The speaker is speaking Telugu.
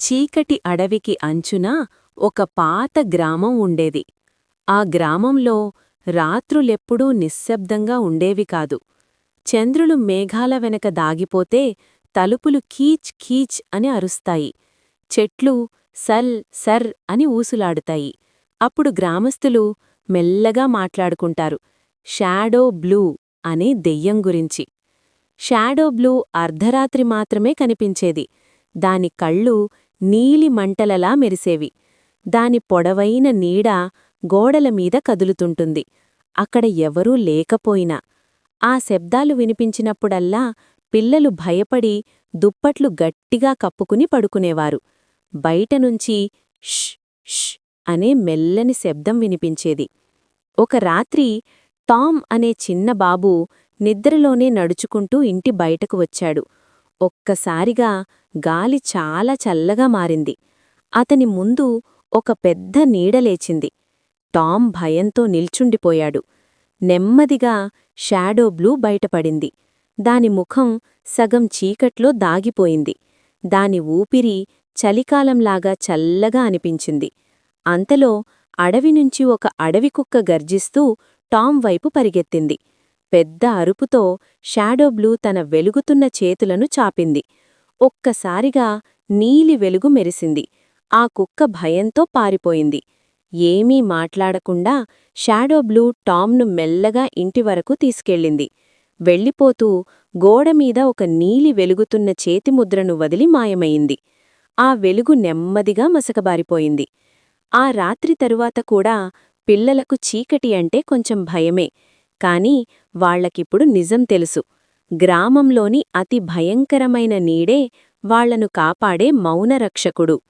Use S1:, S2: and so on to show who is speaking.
S1: చీకటి అడవికి అంచున ఒక పాత గ్రామం ఉండేది. ఆ గ్రామంలో రాత్రులెప్పుడూ నిశ్శబ్దంగా ఉండేవి కాదు. చంద్రులు మేఘాల వెనక దాగిపోతే తలుపులు కీచ్ కీచ్ అని అరుస్తాయి. చెట్లు సల్ సర్ అని ఊసులాడుతాయి. అప్పుడు గ్రామస్తులు మెల్లగా మాట్లాడుకుంటారు. షాడో బ్లూ అనే దెయ్యం గురించి. షాడో బ్లూ అర్ధరాత్రి మాత్రమే కనిపించేది. దాని కళ్ళు నీలి మంటలలా మెరిసేవి. దాని పొడవైన నీడ గోడలమీద కదులుతుంటుంది. అక్కడ ఎవరూ లేకపోయినా. ఆ శబ్దాలు వినిపించినప్పుడల్లా పిల్లలు భయపడి దుప్పట్లు గట్టిగా కప్పుకుని పడుకునేవారు. బయటనుంచి ష్ ష్ అనే మెల్లని శబ్దం వినిపించేది. ఒక రాత్రి టామ్ అనే చిన్న బాబు నిద్రలోనే నడుచుకుంటూ ఇంటి బయటకు వచ్చాడు. ఒక్కసారిగా గాలి చాలా చల్లగా మారింది. అతని ముందు ఒక పెద్ద నీడలేచింది టామ్ భయంతో నిల్చుండిపోయాడు. నెమ్మదిగా షాడో బ్లూ బయటపడింది. దాని ముఖం సగం చీకట్లో దాగిపోయింది. దాని ఊపిరి చలికాలంలాగా చల్లగా అనిపించింది. అంతలో అడవి నుంచి ఒక అడవికుక్క గర్జిస్తూ టామ్ వైపు పరిగెత్తింది. పెద్ద అరుపుతో షాడో బ్లూ తన వెలుగుతున్న చేతులను చాపింది. ఒక్కసారిగా నీలి వెలుగు మెరిసింది. ఆ కుక్క భయంతో పారిపోయింది. ఏమీ మాట్లాడకుండా షాడో బ్లూ టామ్ను మెల్లగా ఇంటివరకు తీసుకెళ్ళింది. వెళ్ళిపోతూ గోడమీద ఒక నీలి వెలుగుతున్న చేతిముద్రను వదిలి మాయమయింది ఆ వెలుగు నెమ్మదిగా మసకబారిపోయింది. ఆ రాత్రి తరువాత కూడా పిల్లలకు చీకటి అంటే కొంచెం భయమే. కాని వాళ్ళకిప్పుడు నిజం తెలుసు. గ్రామంలోని అతి భయంకరమైన నీడే వాళ్ళను కాపాడే మౌనరక్షకుడు.